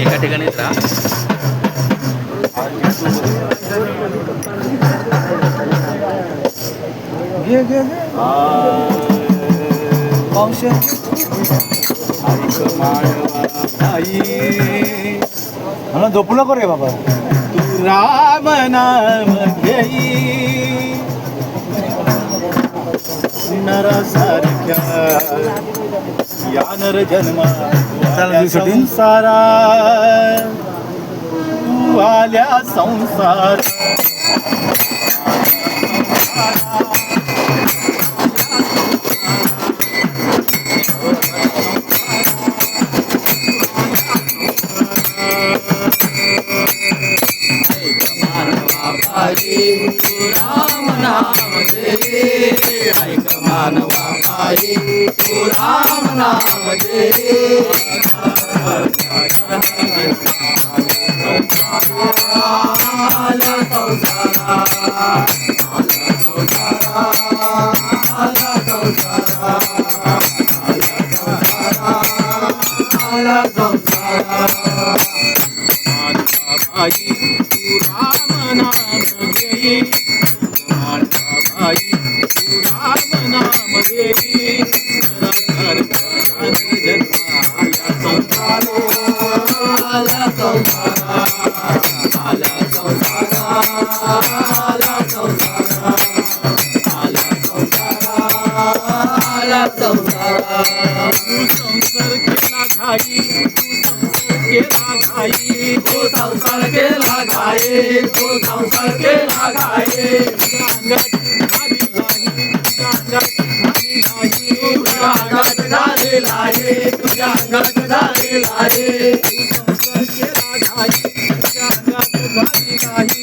एका ठिकाणीच राहा घे घे घे पावशे मला झोपू नको रे बाबा तू राम नाम घेई नरासारख्या या नर जन्मा. संसारा। तू आल्या संसार। आई तू तू संसार केला घाई तू संसार केला घाई तू संसार केला घाई तुझ्या अंगात झाली लाई तुझ्या अंगात झाली लाई घे घे घे हरिनाम घे माया सारी सोडून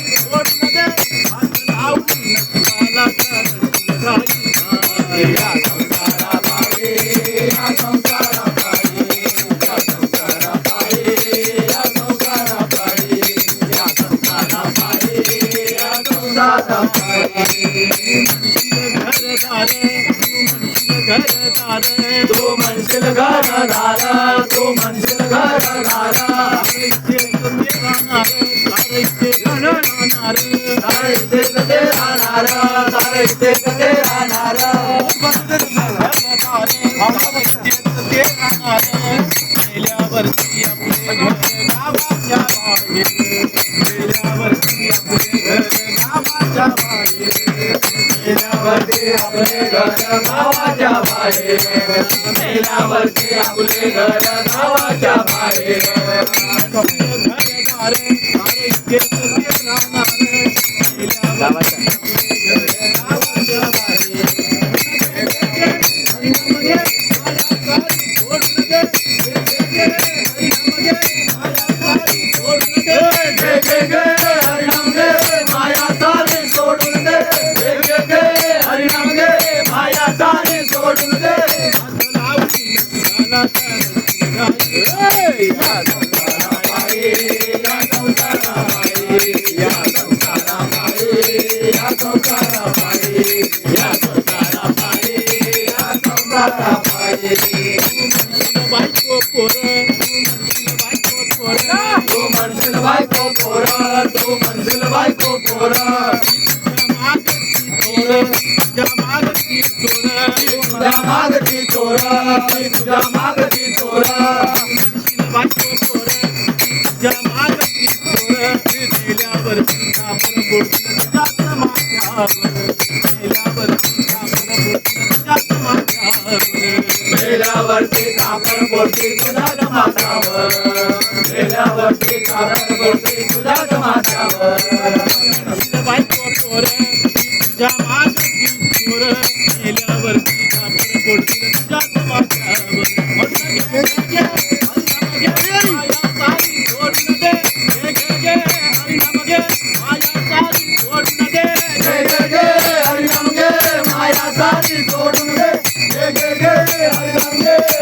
तू म्हणशील घर दार तू म्हणशील घर दार सारे इथे कधी राहणार? सारे इथे राहणार? गावाच्या आपले घर नावाच्या बाहेर आपले घर नावाच्या बाहेर Vai, corporão. चोरं ती तुझ्या मागची चोरं. मेल्यावरती कापड पोटी तुझ्या माथ्यावर. मेल्यावरती कापड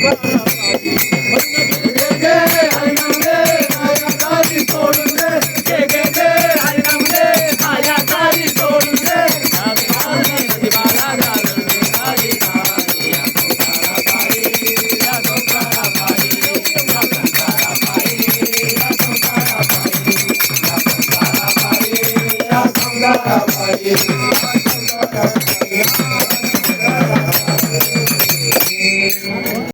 Gracias.